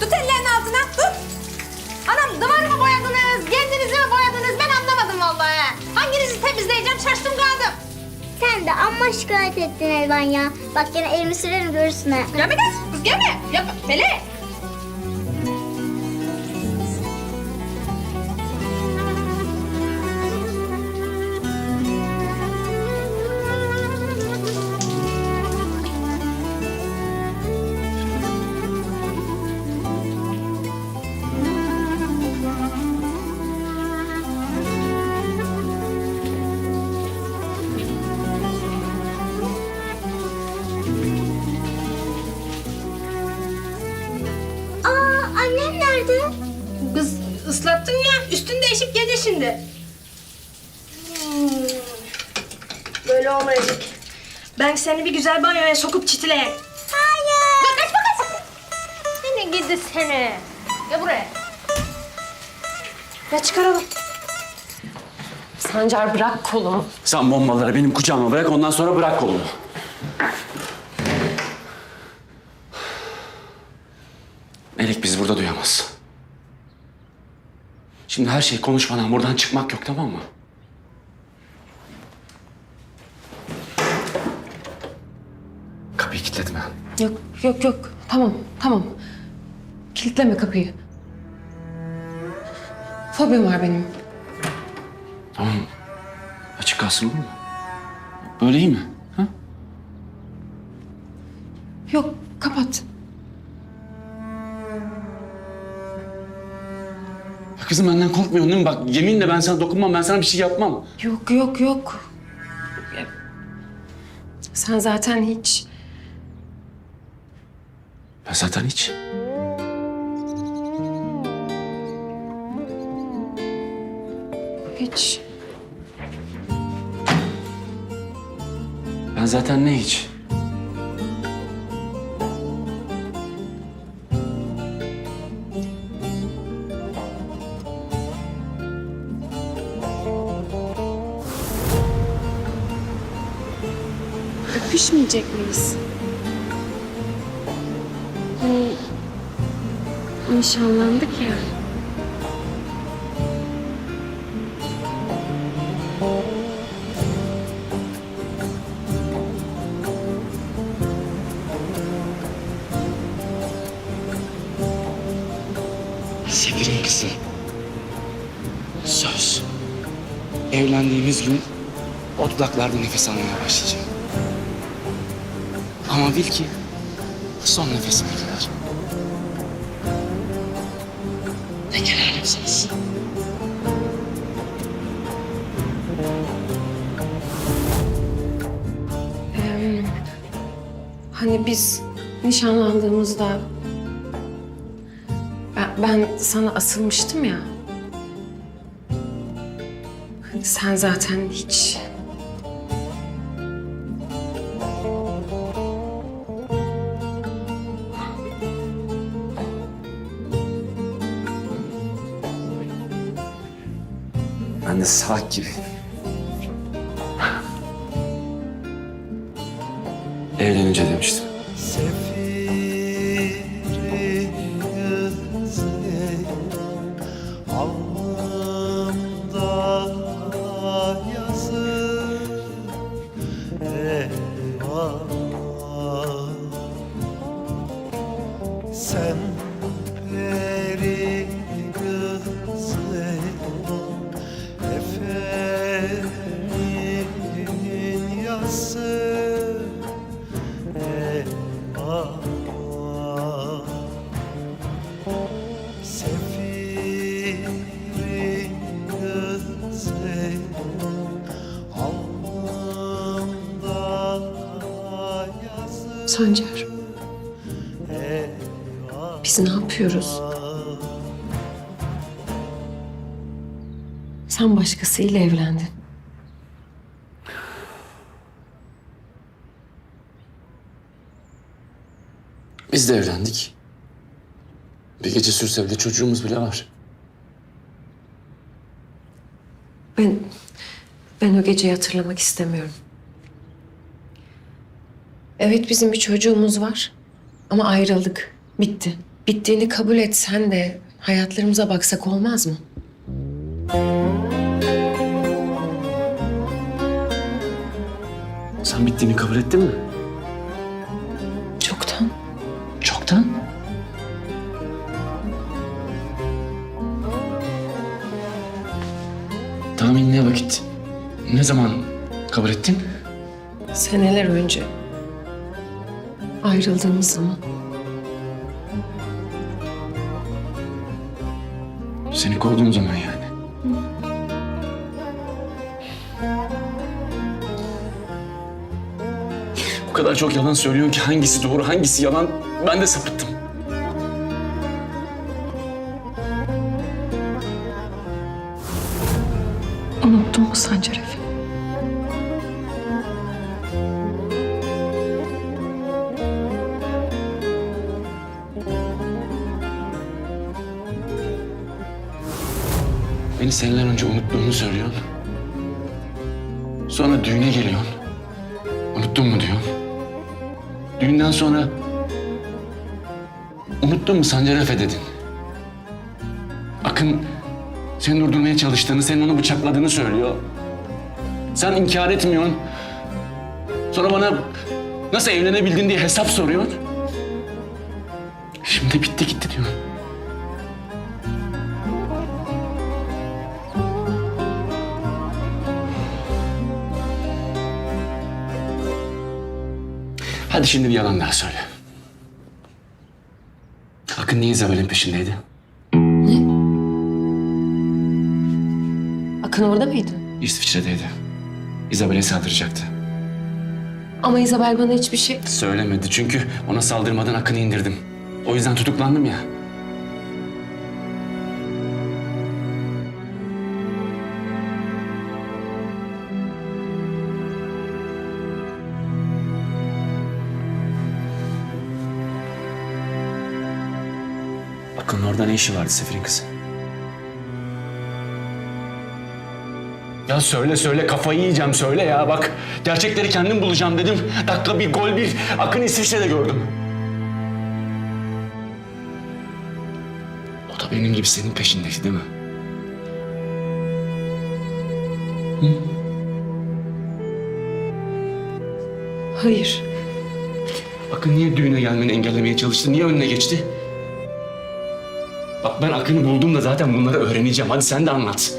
Tut ellerini altına tut. Anam duvarı mı boyadınız, kendinizi mi boyadınız ben anlamadım vallahi. Hanginizi temizleyeceğim şaştım kaldım. Sen de amma şikayet ettin Elvan ya. Bak yine elimi sürerim görürsün ha. Gelme kız, kız gelme. Yapma, Melek. Kız ıslattın ya, üstünü değişip gelir şimdi. Hmm, Böyle olmayacak. Ben seni bir güzel banyoya sokup çitileyeyim. Hayır. Lan kaçma kaçma. Seni gidi seni. Gel buraya. Ya çıkaralım. Sancar bırak kolumu. Sen bombaları benim kucağıma bırak ondan sonra bırak kolumu. Melek biz burada duyamaz. Şimdi her şey konuşmadan buradan çıkmak yok tamam mı? Kapıyı kilitletme. Yok yok yok. Tamam tamam. Kilitleme kapıyı. Fobim var benim. Tamam. Açık kalsın olur mu? Böyle iyi mi? Ha? Yok kapat. Kızım benden korkmuyorsun değil mi? Bak yeminle ben sana dokunmam, ben sana bir şey yapmam. Yok yok yok. Ya, Sen zaten hiç Ben zaten hiç. hiç Ben zaten ne hiç? Öpüşmeyecek miyiz? Hani nişanlandık ya. Severim kızı. Söz. Evlendiğimiz gün o dudaklarda nefes almaya başlayacağım. Ama bil ki son nefesime kadar. Söz. Ee, hani biz nişanlandığımızda ben, ben sana asılmıştım ya. Hani sen zaten hiç Ben salak gibi. Evlenince demiştim. Sancar. Biz ne yapıyoruz? Sen başkasıyla evlendin. Biz de evlendik. Bir gece sürse bile çocuğumuz bile var. Ben ben o geceyi hatırlamak istemiyorum. Evet bizim bir çocuğumuz var. Ama ayrıldık. Bitti. Bittiğini kabul etsen de hayatlarımıza baksak olmaz mı? Sen bittiğini kabul ettin mi? Çoktan. Çoktan. Tahmin ne vakit? Ne zaman kabul ettin? Seneler önce. Ayrıldığımız zaman. Seni kovduğum zaman yani. O kadar çok yalan söylüyorsun ki hangisi doğru hangisi yalan ben de sapıttım. Seneler önce unuttuğunu söylüyorsun. Sonra düğüne geliyorsun. Unuttun mu diyorsun. Düğünden sonra unuttun mu Sancar Efe dedin. Akın seni durdurmaya çalıştığını, senin onu bıçakladığını söylüyor. Sen inkar etmiyorsun. Sonra bana nasıl evlenebildin diye hesap soruyorsun. Şimdi bitti gitti diyorsun. Hadi şimdi bir yalan daha söyle. Akın niye Isabel'in peşindeydi? Akın orada mıydı? İsviçre'deydi. Isabel'e saldıracaktı. Ama Isabel bana hiçbir şey... Söylemedi çünkü ona saldırmadan Akın'ı indirdim. O yüzden tutuklandım ya. Orada ne işi vardı Sefir'in kızı? Ya söyle söyle kafayı yiyeceğim söyle ya bak. Gerçekleri kendim bulacağım dedim. Dakika bir gol bir Akın İsviçre'de gördüm. O da benim gibi senin peşindeydi değil mi? Hayır. Akın niye düğüne gelmeni engellemeye çalıştı? Niye önüne geçti? Ben Akın'ı buldum da zaten bunları öğreneceğim. Hadi sen de anlat.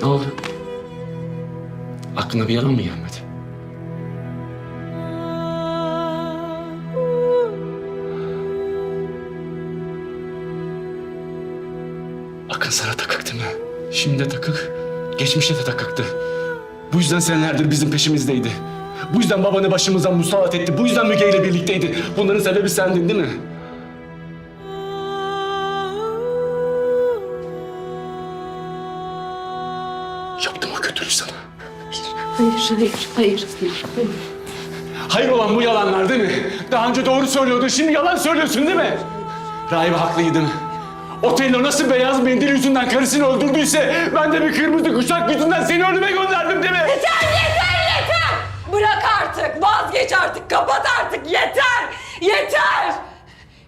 Ne oldu? Aklına bir yalan mı gelmedi? Akın sana takık değil mi? Şimdi de takık, geçmişte de takıktı. Bu yüzden senelerdir bizim peşimizdeydi. Bu yüzden babanı başımızdan musallat etti. Bu yüzden Müge ile birlikteydi. Bunların sebebi sendin değil mi? Yaptım o kötülüğü sana. Hayır, hayır, hayır, hayır. Hayır olan bu yalanlar değil mi? Daha önce doğru söylüyordun, şimdi yalan söylüyorsun değil mi? Rahibe haklıydın. Otello nasıl beyaz mendil yüzünden karısını öldürdüyse ben de bir kırmızı kuşak yüzünden seni ölüme gönderdim değil mi? Yeter artık, vazgeç artık, kapat artık, yeter! Yeter!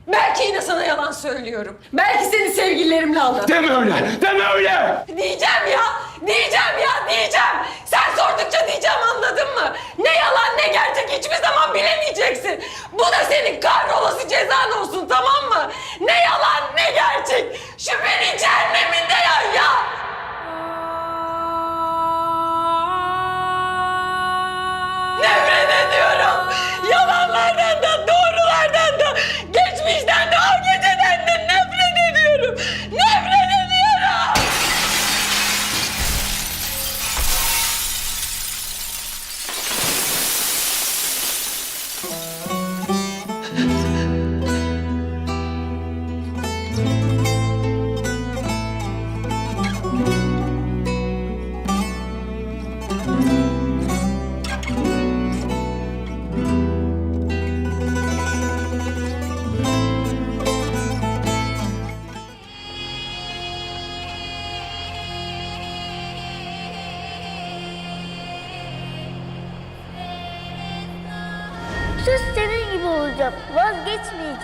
Belki yine sana yalan söylüyorum. Belki seni sevgililerimle aldattım. Deme öyle, deme öyle! Diyeceğim ya, diyeceğim ya, diyeceğim. Sen sordukça diyeceğim anladın mı? Ne yalan ne gerçek hiçbir zaman bilemeyeceksin. Bu da senin kahrolası cezan olsun tamam mı? Ne yalan ne gerçek. Beni cehenneminde yan ya. Yalanlardan da,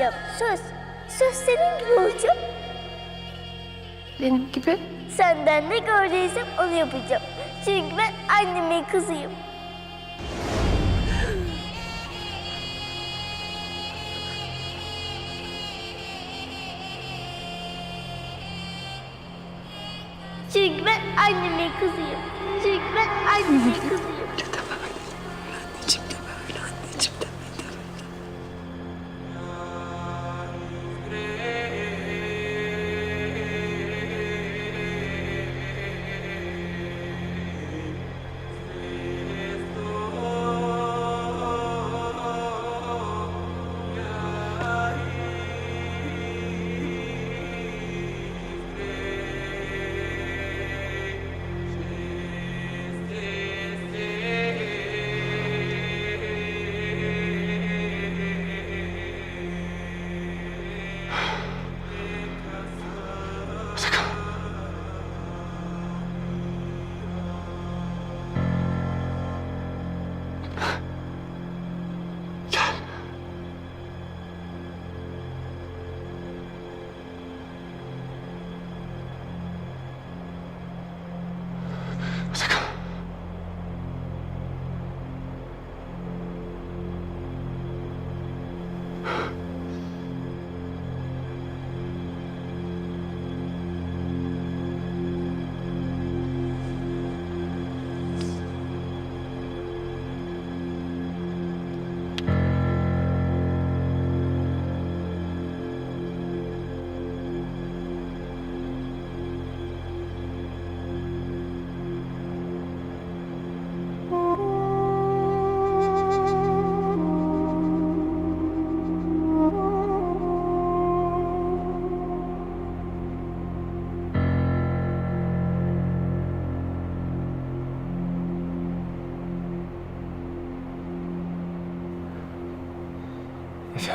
Vazgeçmeyeceğim. Söz. Söz senin gibi olacağım. Benim gibi. Senden ne gördüysem onu yapacağım. Çünkü ben annemin kızıyım. Çünkü ben annemin kızıyım. Çünkü ben annemin kızıyım.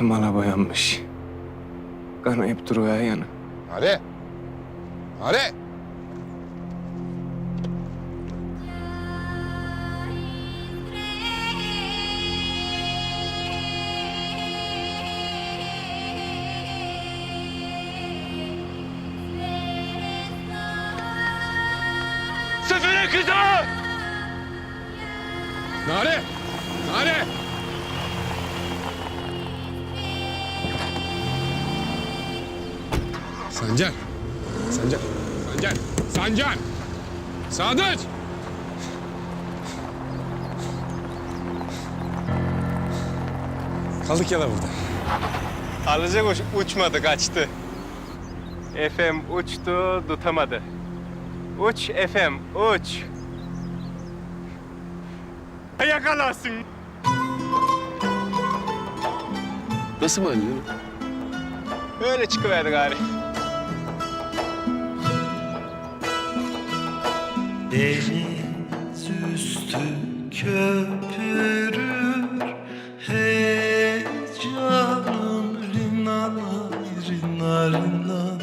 Bana boyanmış. Kanayıp duruyor yanı. Hadi. Hadi. Sefere kızı! Nare. Nare. Sancar. Sancar. Sancar. Sadıç. Kaldık ya da burada. Alıcı kuş uçmadı kaçtı. Efem uçtu tutamadı. Uç Efem uç. Yakalasın. Nasıl mı Öyle çıkıverdi gari. Deniz üstü köpürür Hey canım rinanay rina rinanay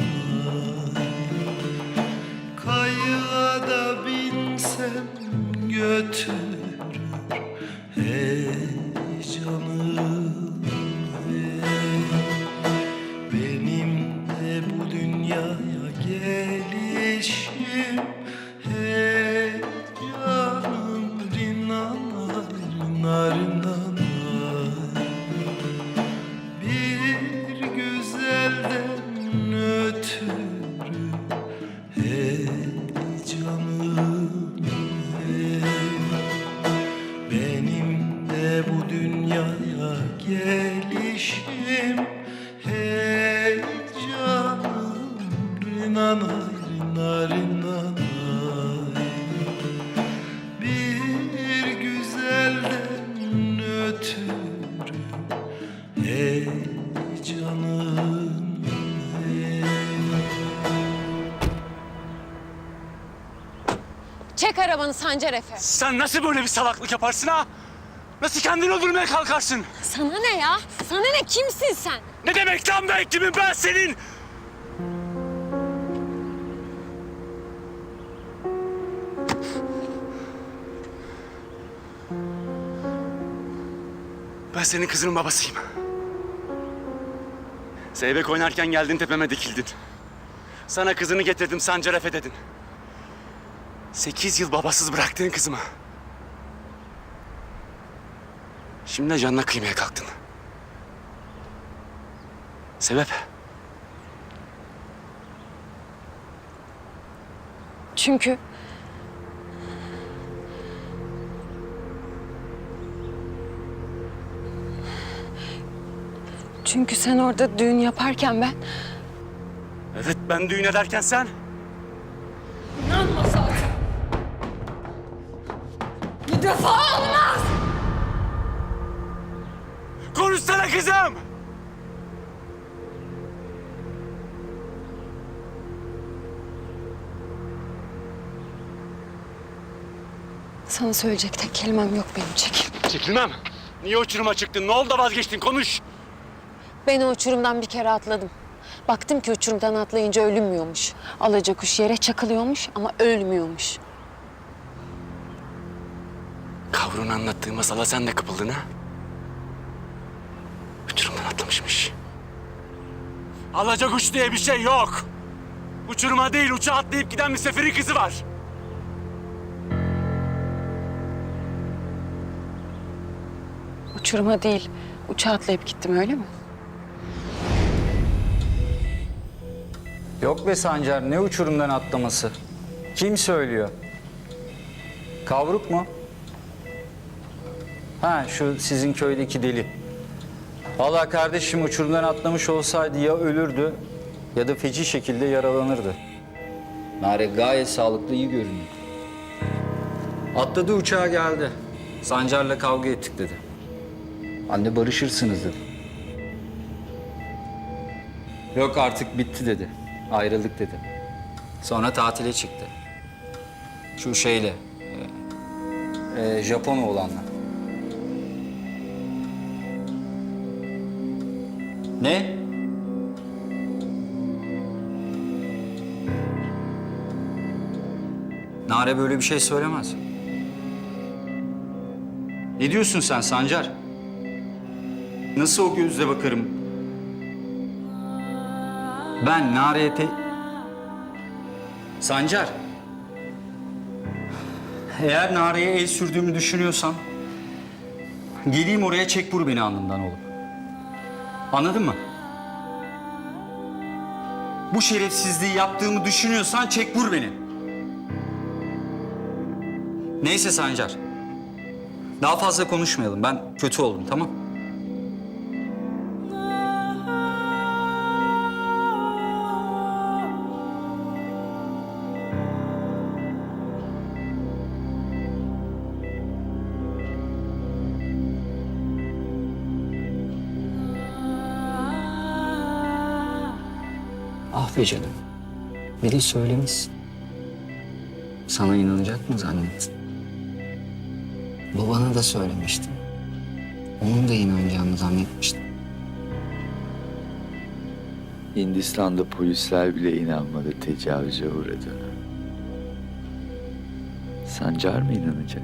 Kayığa da binsem götürür gelişim Hey canım rinanay rina rinanay Bir güzelden ötürü Hey canım hey Çek arabanı Sancar Efe. Sen nasıl böyle bir salaklık yaparsın ha? Nasıl kendini öldürmeye kalkarsın? Sana ne ya? Sana ne? Kimsin sen? Ne demek lan ben kimim ben senin? Ben senin kızının babasıyım. Zeybek oynarken geldin tepeme dikildin. Sana kızını getirdim Sancar Efe dedin. Sekiz yıl babasız bıraktığın kızıma. Şimdi de canına kıymaya kalktın. Sebep? Çünkü... Çünkü sen orada düğün yaparken ben... Evet ben düğün ederken sen. İnanma zaten. Bir defa kızım! Sana söyleyecek tek kelimem yok benim çekil. Çekilmem. Niye uçuruma çıktın? Ne oldu da vazgeçtin? Konuş. Ben o uçurumdan bir kere atladım. Baktım ki uçurumdan atlayınca ölünmüyormuş. Alaca kuş yere çakılıyormuş ama ölmüyormuş. Kavrun anlattığı masala sen de kapıldın ha? Uçurumdan atlamışmış. Alacak uç diye bir şey yok. Uçuruma değil uçağa atlayıp giden bir seferin kızı var. Uçuruma değil, uçağa atlayıp gittim öyle mi? Yok be Sancar ne uçurumdan atlaması? Kim söylüyor? Kavruk mu? Ha şu sizin köydeki deli. Vallahi kardeşim uçurumdan atlamış olsaydı ya ölürdü ya da feci şekilde yaralanırdı. Nare gayet sağlıklı iyi görünüyor. Atladı uçağa geldi. Sancar'la kavga ettik dedi. Anne barışırsınız dedi. Yok artık bitti dedi. Ayrıldık dedi. Sonra tatile çıktı. Şu şeyle, e, e, Japon oğlanla. Ne? Nare böyle bir şey söylemez. Ne diyorsun sen Sancar? Nasıl o gözle bakarım? Ben Nare'ye te... Sancar. Eğer Nare'ye el sürdüğümü düşünüyorsan... ...geleyim oraya çek vur beni alnından oğlum. Anladın mı? Bu şerefsizliği yaptığımı düşünüyorsan çek vur beni. Neyse Sancar. Daha fazla konuşmayalım. Ben kötü oldum tamam Be canım. Bir de söylemişsin. Sana inanacak mı zannettin? Babana da söylemiştim. Onun da inanacağını zannetmiştim. Hindistan'da polisler bile inanmadı tecavüze uğradığına. Sancar mı inanacak?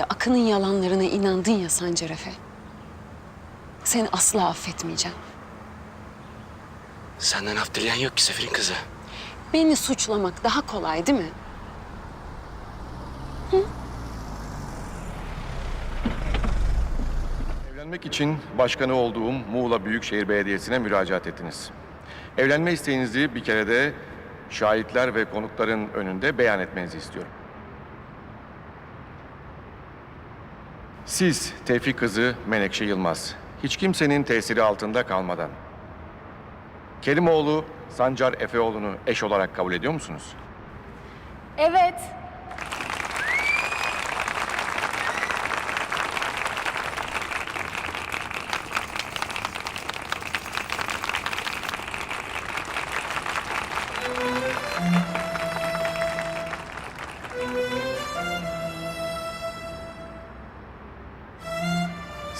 De Akın'ın yalanlarına inandın ya Sancar Efe. Seni asla affetmeyeceğim. Senden af dileyen yok ki Sefer'in kızı. Beni suçlamak daha kolay değil mi? Evlenmek için başkanı olduğum Muğla Büyükşehir Belediyesi'ne müracaat ettiniz. Evlenme isteğinizi bir kere de şahitler ve konukların önünde beyan etmenizi istiyorum. Siz Tevfik kızı Menekşe Yılmaz, hiç kimsenin tesiri altında kalmadan Kerimoğlu Sancar Efeoğlu'nu eş olarak kabul ediyor musunuz? Evet.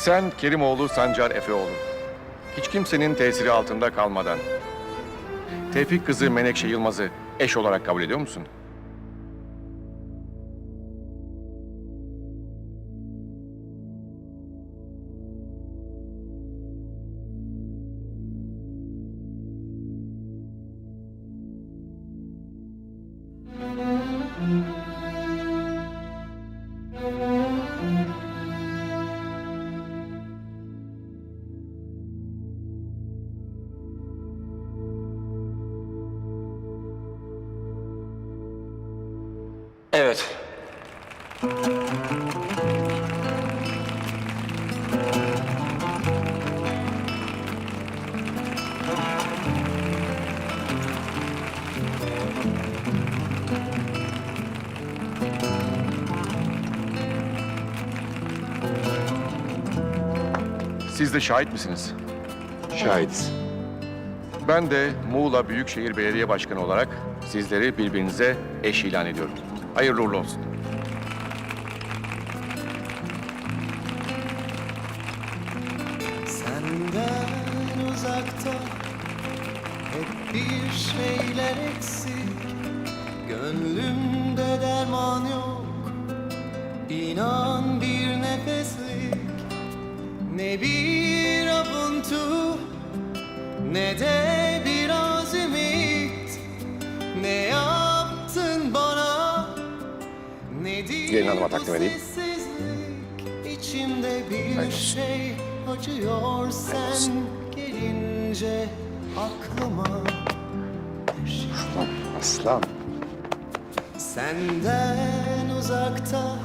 Sen Kerimoğlu Sancar Efeoğlu. Hiç kimsenin tesiri altında kalmadan Tevfik kızı Menekşe Yılmaz'ı eş olarak kabul ediyor musun? Siz de şahit misiniz? Şahidiz. Ben de Muğla Büyükşehir Belediye Başkanı olarak sizleri birbirinize eş ilan ediyorum. Hayırlı uğurlu olsun. Senden uzakta hep bir şeyler eksik Gönlümde derman yok İnan bir nefeslik Ne bir avuntu Ne de biraz ümit Ne yaptın bana Nedir Gelin hanıma takdim edeyim. İçimde bir olsun. şey acıyor sen gelince aklıma Aslan. Senden uzakta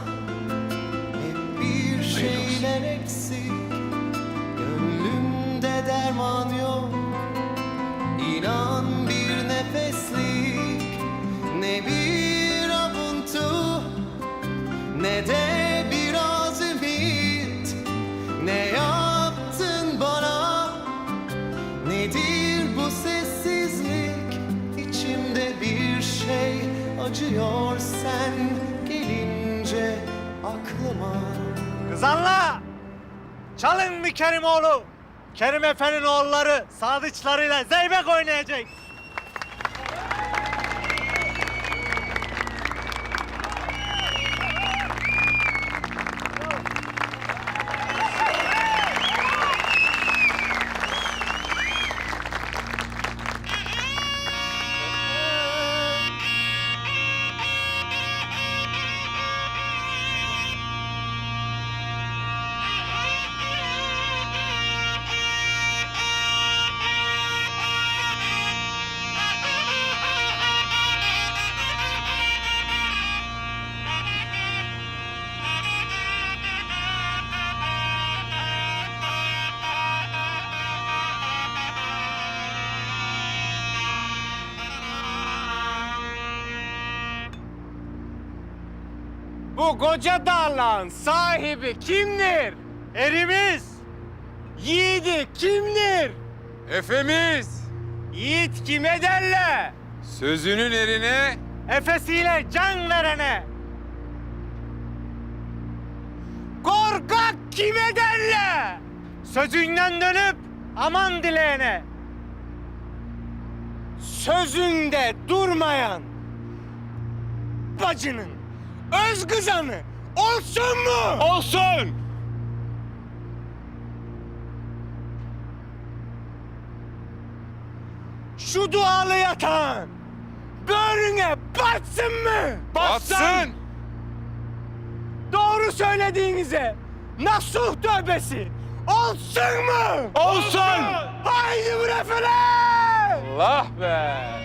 hep bir şeyler eksik Derman yok. İnan bir nefeslik Ne bir avuntu Ne de biraz ümit. Ne yaptın bana? Nedir bu sessizlik? İçimde bir şey acıyor sen gelince aklıma. Kızanla! Çalın bir Kerimoğlu. Kerim Efe'nin oğulları sadıçlarıyla zeybek oynayacak. Bu koca dağların sahibi kimdir? Erimiz. Yiğidi kimdir? Efemiz. Yiğit kime derler? Sözünün erine Efesiyle can verene. Korkak kime derler? Sözünden dönüp aman dileyene. Sözünde durmayan bacının öz kızanı olsun mu? Olsun. Şu dualı yatağın böğrüne batsın mı? batsın. Doğru söylediğinize nasuh tövbesi olsun mu? Olsun. Haydi bu referan. Allah be.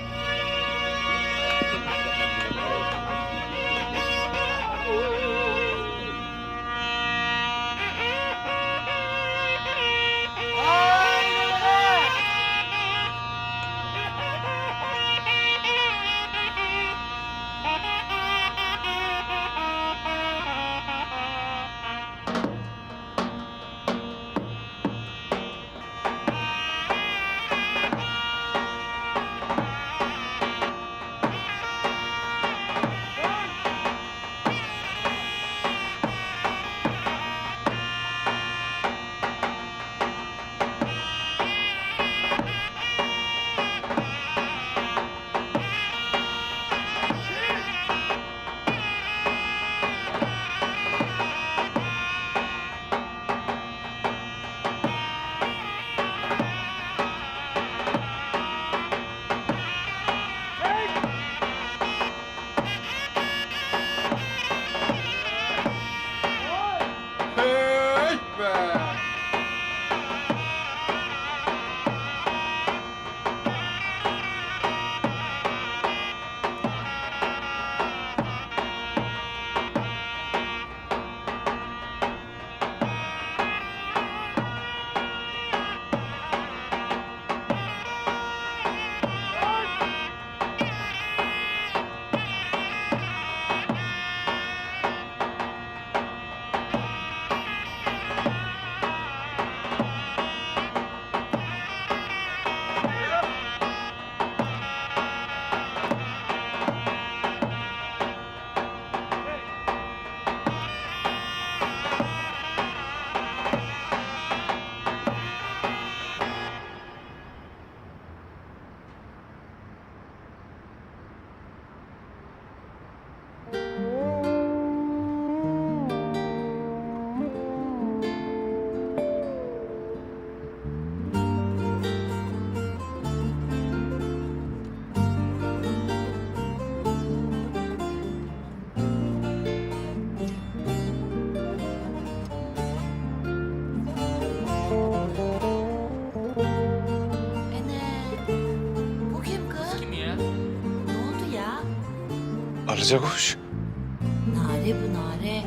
Karıca kuş. Nare bu nare.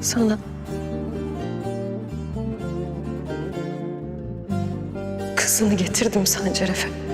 Sana. Kızını getirdim Sancar Efe.